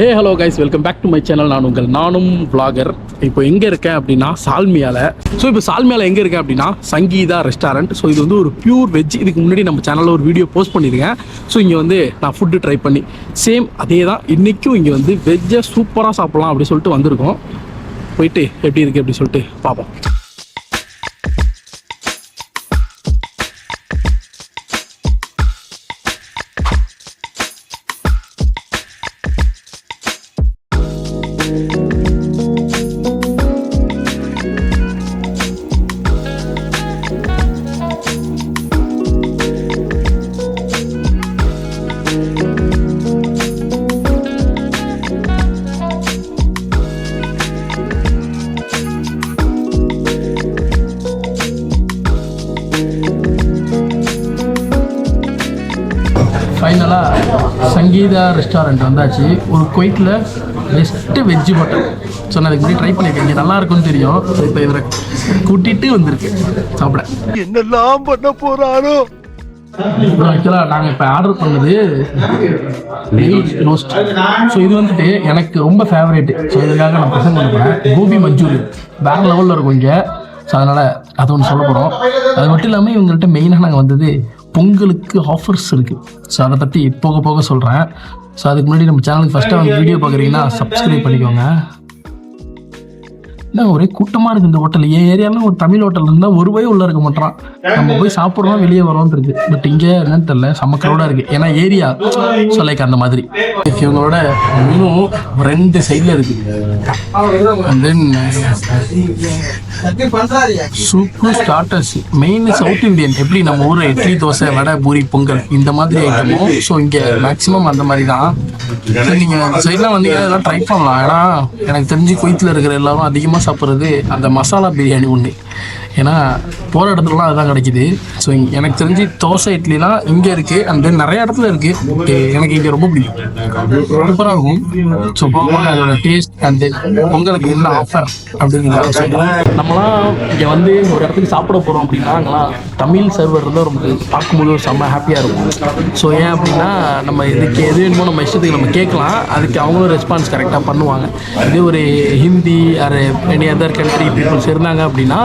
Hey hello guys welcome back to my channel நான் உங்கள் நானும் vlogger. இப்போ எங்கே இருக்கேன் அப்படின்னா சால்மியாவில் ஸோ இப்போ சால்மியாவில் எங்கே இருக்கேன் அப்படின்னா சங்கீதா ரெஸ்டாரண்ட் ஸோ இது வந்து ஒரு பியூர் வெஜ் இதுக்கு முன்னாடி நம்ம சேனலில் ஒரு வீடியோ போஸ்ட் பண்ணியிருக்கேன். ஸோ இங்கே வந்து நான் ஃபுட்டு ட்ரை பண்ணி சேம் அதே தான். இன்றைக்கும் இங்கே வந்து வெஜ்ஜை சூப்பராக சாப்பிட்லாம் அப்படி சொல்லிட்டு வந்திருக்கோம். போயிட்டு எப்படி இருக்குது அப்படி சொல்லிட்டு பார்ப்போம் சங்கீதா ரெஸ்டாரண்ட் வந்தாச்சு. ஒரு குவைத்தில் பெஸ்ட்டு வெஜ்ஜு ஹோட்டல் ஸோ நான் அதுக்கு முன்னாடி ட்ரை பண்ணியிருக்கேன் இங்கே நல்லா இருக்கும்னு தெரியும். இப்போ இவரை கூட்டிகிட்டு வந்திருக்கு. சாப்பிட. என்னெல்லாம் பண்ண போறாரோ? ஆக்சுவலாக நாங்கள் இப்போ ஆர்டர் பண்ணது ரோஸ்ட் ஸோ இது வந்துட்டு எனக்கு ரொம்ப ஃபேவரேட்டு ஸோ இதுக்காக நான் ப்ரெசென்ட் பண்ண போகிறேன் கோபி மஞ்சூரியன் வேறு லெவலில் இருக்கும் இங்கே. ஸோ அதனால் அது ஒன்று சொல்ல போகிறோம் அது மட்டும் இல்லாமல் இவங்கள்ட்ட மெயினாக நாங்கள் வந்தது பொங்கலுக்கு ஆஃபர்ஸ் இருக்குது ஸோ அதை பற்றி போக போக சொல்கிறேன் ஸோ அதுக்கு முன்னாடி நம்ம சேனலுக்கு ஃபஸ்ட்டாக வந்து வீடியோ பார்க்குறீங்கன்னா சப்ஸ்கிரைப் பண்ணிக்கோங்க. என்ன ஒரே கூட்டமாக இருக்குது இந்த ஹோட்டல் என் ஏரியாவில் ஒரு தமிழ் ஹோட்டல் இருந்தால் ஒரு போய் உள்ளே இருக்க மாட்டான். நம்ம போய் சாப்பிட்றோம் வெளியே வரோம்னு இருக்கு பட் இங்கே என்னன்னு தெரியல செம்ம க்ரௌடாக இருக்குது ஏன்னா ஏரியா ஸோ லைக் அந்த மாதிரி. இவங்களோட இன்னும் ரெண்டு சைடில் இருக்குது and then super starters main south Indian எப்படி நம்ம ஊரில் இட்லி தோசை வடை பூரி பொங்கல் இந்த மாதிரி ஐட்டமும் ஸோ இங்கே மேக்ஸிமம் அந்த மாதிரி தான் நீங்கள் அந்த சைட்லாம் வந்தீங்கன்னா இதெல்லாம் ட்ரை பண்ணலாம். ஏன்னா எனக்கு தெரிஞ்சு குவைத்தில் இருக்கிற எல்லாரும் அதிகமாக சாப்பிட்றது அந்த மசாலா பிரியாணி ஒன்று ஏன்னா போகிற இடத்துலலாம் அதுதான் கிடைக்குது. ஸோ எனக்கு தெரிஞ்சு தோசை இட்லிலாம் இங்கே இருக்குது அண்ட் தென் நிறைய இடத்துல இருக்குது எனக்கு இங்கே ரொம்ப பிடிக்கும். சூப்பராக இருக்கும். ஸோ போக அதோட டேஸ்ட் அண்ட் தென் உங்களுக்கு என்ன ஆஃபர் அப்படிங்கிறத சொல்றேன். நம்மலாம் இங்கே வந்து ஒரு இடத்துக்கு சாப்பிட போகிறோம் அப்படின்னா அங்கெல்லாம் தமிழ் சர்வர் இருந்தால் ரொம்ப பார்க்கும்போது ஒரு செம்ம ஹாப்பியாக இருக்கும். ஸோ ஏன் அப்படின்னா நம்ம இதுக்கு எது வேணுமோ நம்ம இஷ்டத்துக்கு நம்ம கேட்கலாம். அதுக்கு அவங்களும் ரெஸ்பான்ஸ் கரெக்டாக பண்ணுவாங்க. இதே ஒரு Hindi or any other country peoples இருந்தாங்க அப்படின்னா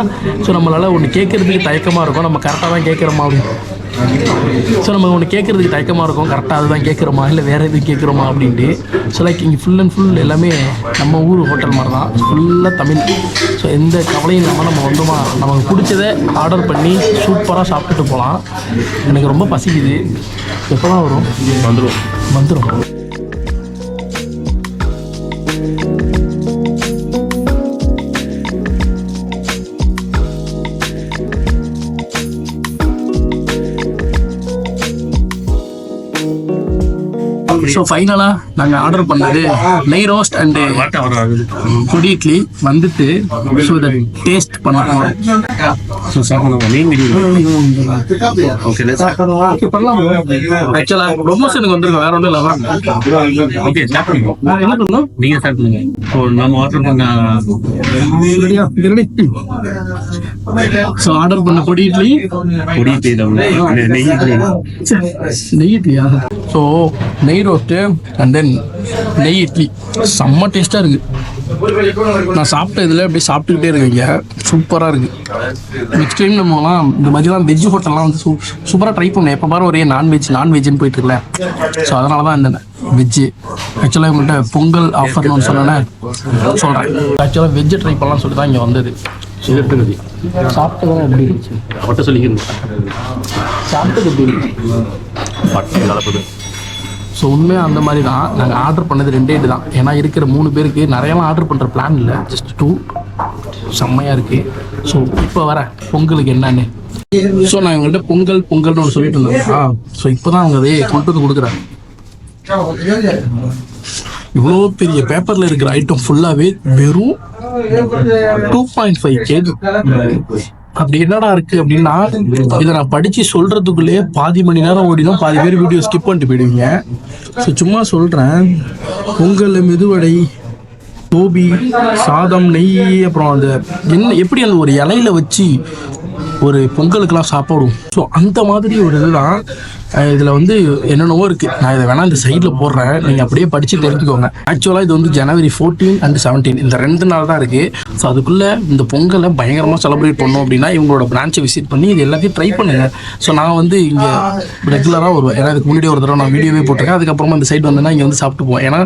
ஸோ நம்மளால் ஒன்று கேட்குறதுக்கு தயக்கமாக இருக்கும். நம்ம கரெக்டாக தான் கேட்குறோமா அப்படின்னு. ஸோ நம்ம ஒன்று கேட்குறதுக்கு தயக்கமாக இருக்கும். கரெக்டாக அதுதான் கேட்குறோமா இல்லை வேறு எதுவும் கேட்குறோமா அப்படின்ட்டு. ஸோ லைக் இங்கே ஃபுல் அண்ட் ஃபுல் எல்லாமே நம்ம ஊர் ஹோட்டல் மாதிரி தான் ஃபுல்லாக தமிழ். ஸோ எந்த கவலையும் இல்லாமல் நம்ம வந்தோமா? நமக்கு பிடிச்சதை ஆர்டர் பண்ணி சூப்பராக சாப்பிட்டுட்டு போகலாம். எனக்கு ரொம்ப பசிக்குது. எப்போ தான் வரும்? வந்துடும் வந்துடும் ஸோ ஃபைனலாக நாங்கள் ஆர்டர் பண்ணது நெய் ரோஸ்ட் அண்டு பொடி இட்லி வந்துட்டு ஸோ இதை டேஸ்ட் பண்ண போகிறோம் ஓகே ஆக்சுவலாக ப்ரொமோஷனுக்கு வந்திருக்கோம். வேற ஒன்றும் இல்லை ஓகே ஸ்டார்ட் பண்ணிக்கோ என்ன பண்ணணும்? நீங்க ஸ்டார்ட் பண்ணுங்க. நம்ம ஆர்டர் பண்ண ஸோ ஆர்டர் பண்ண பொடி இட்லி பொடி தேதம் நெய் இட்லி. நெய் இட்லியா ஸோ நெய் ரோஸ்ட்டு அண்ட் தென் நெய் இட்லி. செம்ம டேஸ்ட்டாக இருக்குது நான் சாப்பிட்ட இதில் அப்படியே சாப்பிட்டுக்கிட்டே இருக்கீங்க சூப்பராக இருக்குது நெக்ஸ்ட் டைம் நம்மலாம் இந்த மாதிரிலாம் வெஜ் ஹோட்டல்லாம் வந்து சூ சூப்பராக ட்ரை பண்ணேன் எப்போ பாரு ஒரே நான்வெஜ் நான்வெஜ்னு போயிட்டு இருக்கல ஸோ அதனால தான் இந்த வெஜ்ஜு ஆக்சுவலாக உங்கள்கிட்ட பொங்கல் ஆஃபர்னு சொன்னேன்னே சொல்கிறேன் ஆக்சுவலாக வெஜ்ஜை ட்ரை பண்ணலாம்னு சொல்லிட்டு தான் இங்கே வந்தது. சாப்பிட்டு தான் எப்படி இருந்துச்சு? அவட்ட சொல்லிக்கிறேன். சாப்பிட்டது எப்படி இருந்துச்சு? பட்டை கலப்புது. ஸோ உண்மையாக அந்த மாதிரி தான் நாங்கள் ஆர்டர் பண்ணது ரெண்டே இது தான். ஏன்னா இருக்கிற மூணு பேருக்கு நிறையலாம் ஆர்டர் பண்ணுற பிளான் இல்லை. ஜஸ்ட் டூ செம்மையாக இருக்குது ஸோ இப்போ வர பொங்கலுக்கு என்னன்னு. ஸோ நான் இவங்கள்ட்ட பொங்கல் பொங்கல்னு ஒன்று சொல்லிட்டு இருந்தேன். ஸோ இப்போ தான் அவங்க அதே கொண்டு வந்து கொடுக்குறாங்க. இவ்வளோ பெரிய பேப்பரில் இருக்கிற ஐட்டம் ஃபுல்லாகவே வெறும் டூ பாயிண்ட் ஃபைவ் கேஜி அப்படி என்னடா இருக்கு அப்படின்னா இதை நான் படிச்சு சொல்றதுக்குள்ளேயே பாதி மணி நேரம் ஓடிடும் பாதி பேர் வீடியோ ஸ்கிப் பண்ணிட்டு போயிடுவீங்க. ஸோ சும்மா சொல்றேன். பொங்கல் மெதுவடை கோபி சாதம் நெய் அப்புறம் அந்த என்ன எப்படி அந்த ஒரு இலையில வச்சு ஒரு பொங்கலுக்கெல்லாம் சாப்பாடும். ஸோ அந்த மாதிரி ஒரு இதுதான் இதில் வந்து என்னென்னவோ இருக்குது நான் இதை வேணால் இந்த சைடில் போடுறேன். நீங்கள் அப்படியே படித்து தெரிஞ்சுக்கோங்க. ஆக்சுவலாக இது வந்து ஜனவரி ஃபோர்டீன் அண்ட் செவன்டீன் இந்த ரெண்டு நாள் தான் இருக்குது ஸோ அதுக்குள்ளே இந்த பொங்கலை பயங்கரமாக செலிப்ரேட் பண்ணோம் அப்படின்னா இவங்களோட பிரான்ச்சை விசிட் பண்ணி இது எல்லாத்தையும் ட்ரை பண்ணுங்க. ஸோ நான் வந்து இங்கே ரெகுலராக வருவேன் ஏன்னா இதுக்கு முன்னாடி ஒரு தடவை நான் வீடியோவே போட்டிருக்கேன். அதுக்கப்புறமா இந்த சைடு வந்தேன்னா இங்கே வந்து சாப்பிட்டு போவேன் ஏன்னா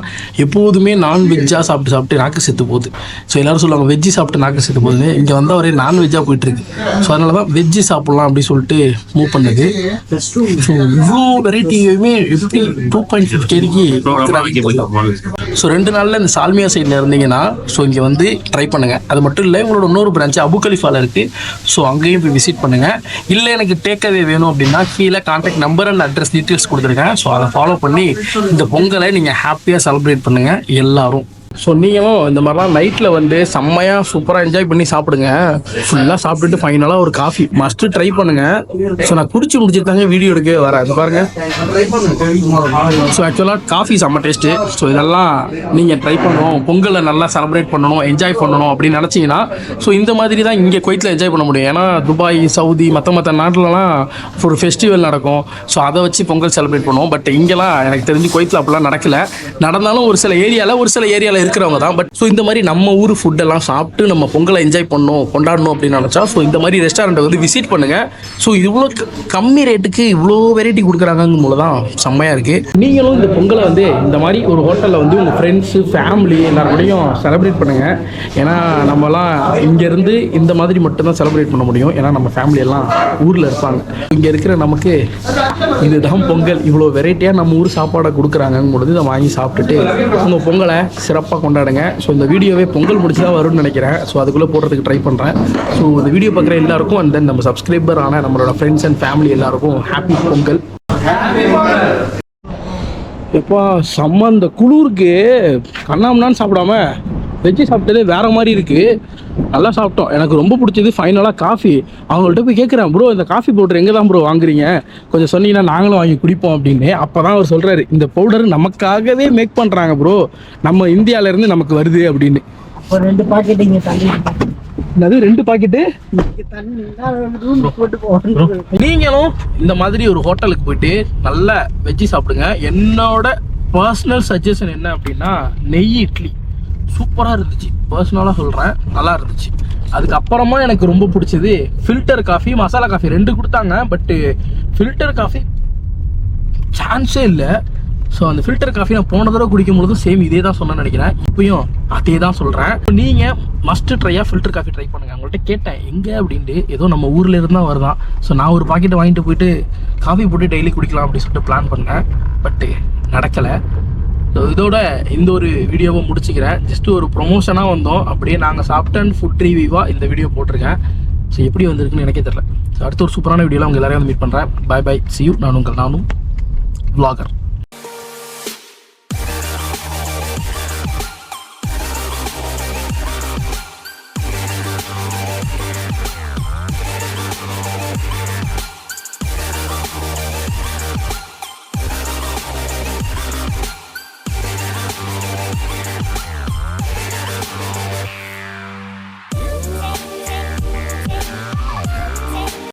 எப்போதுமே நான் வெஜ்ஜாக சாப்பிட்டு சாப்பிட்டு நாக்கு செத்து போகுது. ஸோ எல்லோரும் சொல்லுவாங்க வெஜ்ஜி சாப்பிட்டு நாக்கு செத்து போகுது இங்கே வந்தால் ஒரே நான்வெஜ்ஜாக போயிட்டுருக்கு ஸோ அதனால தான் வெஜ்ஜி சாப்பிட்லாம் அப்படின்னு சொல்லிட்டு மூவ் பண்ணது. இவ்வளோ வெரைட்டியுமே எப்படி டூ பாயிண்ட் ஃபிஃப்டிக்கு ஸோ ரெண்டு நாளில் இந்த சால்மியா சைடில் இருந்தீங்கன்னா ஸோ இங்கே வந்து ட்ரை பண்ணுங்கள் அது மட்டும் இல்லை உங்களோட இன்னொரு பிரான்ச் அபு கலிஃபால இருக்குது ஸோ அங்கேயும் போய் விசிட் பண்ணுங்கள் இல்லை எனக்கு டேக்அவே வேணும் அப்படின்னா கீழே contact number and address details கொடுத்துருக்கேன். ஸோ அதை ஃபாலோ பண்ணி இந்த பொங்கலை நீங்கள் ஹாப்பியாக செலிப்ரேட் பண்ணுங்கள் எல்லாரும். ஸோ நீங்களும் இந்த மாதிரிலாம் நைட்டில் வந்து செம்மையாக சூப்பராக என்ஜாய் பண்ணி சாப்பிடுங்க. ஃபுல்லாக சாப்பிட்டுட்டு ஃபைனலாக ஒரு காஃபி மஸ்ட்டு ட்ரை பண்ணுங்கள் ஸோ நான் குடிச்சு முடிச்சுட்டு தாங்க வீடியோ எடுக்க வரேன். அது பாருங்க. ஸோ ஆக்சுவலாக காஃபி செம்ம டேஸ்ட்டு ஸோ இதெல்லாம் நீங்கள் ட்ரை பண்ணணும். பொங்கலை நல்லா செலிப்ரேட் பண்ணணும் என்ஜாய் பண்ணணும் அப்படின்னு நினச்சிங்கன்னா ஸோ இந்த மாதிரி தான் இங்கே குவைத்தில் என்ஜாய் பண்ண முடியும். ஏன்னா துபாய் சவுதி மற்ற மற்ற நாட்டிலலாம் ஒரு ஃபெஸ்டிவல் நடக்கும். ஸோ அதை வச்சு பொங்கல் செலிப்ரேட் பண்ணுவோம். பட் இங்கெல்லாம் எனக்கு தெரிஞ்சு குவைத்தில் அப்படிலாம் நடக்கலை. நடந்தாலும் ஒரு சில ஏரியாவில் ஒரு சில ஏரியாவில் இருக்கிறவங்க தான். பட் ஸோ இந்த மாதிரி நம்ம ஊர் ஃபுட்டெல்லாம் சாப்பிட்டு நம்ம பொங்கலை என்ஜாய் பண்ணணும் கொண்டாடணும் அப்படின்னு நினச்சா ஸோ இந்த மாதிரி ரெஸ்டாரண்ட்டை வந்து விசிட் பண்ணுங்கள் ஸோ இவ்வளோ கம்மி ரேட்டுக்கு இவ்வளோ வெரைட்டி கொடுக்குறாங்கங்கும் போது தான் செம்மையாக இருக்குது நீங்களும் இந்த பொங்கலை வந்து இந்த மாதிரி ஒரு ஹோட்டலில் வந்து உங்கள் ஃப்ரெண்ட்ஸு ஃபேமிலி எல்லாருக்கூடையும் செலிப்ரேட் பண்ணுங்கள் ஏன்னா நம்மலாம் இங்கேருந்து இந்த மாதிரி மட்டும்தான் செலிப்ரேட் பண்ண முடியும். ஏன்னா நம்ம ஃபேமிலி எல்லாம் ஊரில் இருப்பாங்க. இங்கே இருக்கிற நமக்கு இதுதான் பொங்கல். இவ்வளோ வெரைட்டியாக நம்ம ஊர் சாப்பாடை கொடுக்குறாங்கங்கும் பொழுது இதை வாங்கி சாப்பிட்டுட்டு உங்கள் பொங்கலை சிறப்பாக கொண்டாடுங்க. ஸோ இந்த வீடியோவே பொங்கல் முடிச்சு தான் வரும்னு நினைக்கிறேன். ஸோ அதுக்குள்ளே போடுறதுக்கு ட்ரை பண்ணுறேன் ஸோ இந்த வீடியோ பார்க்குற எல்லாருக்கும் அண்ட் தென் நம்ம சப்ஸ்கிரைபர் ஆன நம்மளோட ஃப்ரெண்ட்ஸ் அண்ட் ஃபேமிலி எல்லாருக்கும் ஹாப்பி பொங்கல். எப்பா செம்ம இந்த குளிருக்கு. கண்ணாமண்ணான்னு சாப்பிடாம. வெஜ்ஜி சாப்பிட்டதே வேற மாதிரி இருக்கு. நல்லா சாப்பிட்டோம். எனக்கு ரொம்ப பிடிச்சது ஃபைனலாக காஃபி அவங்கள்ட்ட போய் கேட்குறேன் ப்ரோ இந்த காஃபி பவுடர் எங்கே தான் ப்ரோ வாங்குறீங்க? கொஞ்சம் சொன்னீங்கன்னா நாங்களும் வாங்கி குடிப்போம் அப்படின்னு. அப்போ தான் அவர் சொல்கிறாரு இந்த பவுடர் நமக்காகவே மேக் பண்ணுறாங்க ப்ரோ. நம்ம இந்தியால இருந்து நமக்கு வருது அப்படின்னு. ஒரு ரெண்டு பாக்கெட் இங்க தண்ணி அது ரெண்டு பாக்கெட்டு நீங்களும் இந்த மாதிரி ஒரு ஹோட்டலுக்கு போயிட்டு நல்ல வெஜ்ஜி சாப்பிடுங்க. என்னோட பர்சனல் சஜஷன் என்ன அப்படின்னா நெய் இட்லி. சூப்பராக இருந்துச்சு. பர்சனலாக சொல்கிறேன் நல்லா இருந்துச்சு. அதுக்கப்புறமா எனக்கு ரொம்ப பிடிச்சது ஃபில்டர் காஃபி மசாலா காஃபி ரெண்டு கொடுத்தாங்க பட்டு ஃபில்டர் காஃபி சான்ஸே இல்லை. ஸோ அந்த ஃபில்டர் காஃபி நான் போன தடவை குடிக்கும் பொழுதும் சேம் இதே தான் சொன்னேன்னு நினைக்கிறேன். இப்பயும் அதே தான் சொல்கிறேன் நீங்கள் மஸ்ட் ட்ரையாக ஃபில்டர் காஃபி ட்ரை பண்ணுங்க. அவங்கள்ட்ட கேட்டேன் எங்கே? அப்படின்ட்டு. ஏதோ நம்ம ஊரில் இருந்தால் வருதான். ஸோ நான் ஒரு பாக்கெட்டை வாங்கிட்டு போயிட்டு காஃபி போட்டு டெய்லி குடிக்கலாம் அப்படின்னு சொல்லிட்டு பிளான் பண்ணேன். பட்டு நடக்கலை. ஸோ இதோட இந்த ஒரு வீடியோவை முடிச்சுக்கிறேன். ஜஸ்ட் ஒரு ப்ரொமோஷனாக வந்தோம். அப்படியே நாங்கள் சாப்பிட்ட அண்ட் ஃபுட் ரிவியூவாக இந்த வீடியோ போட்டிருக்கேன். ஸோ எப்படி வந்திருக்குன்னு எனக்கே தெரில ஸோ அடுத்த ஒரு சூப்பரான வீடியோவில் உங்கள் எல்லாரையும் வந்து மீட் பண்ணுறேன் பாய் பை சியூ you. நான் உங்கள் நானும் vlogger.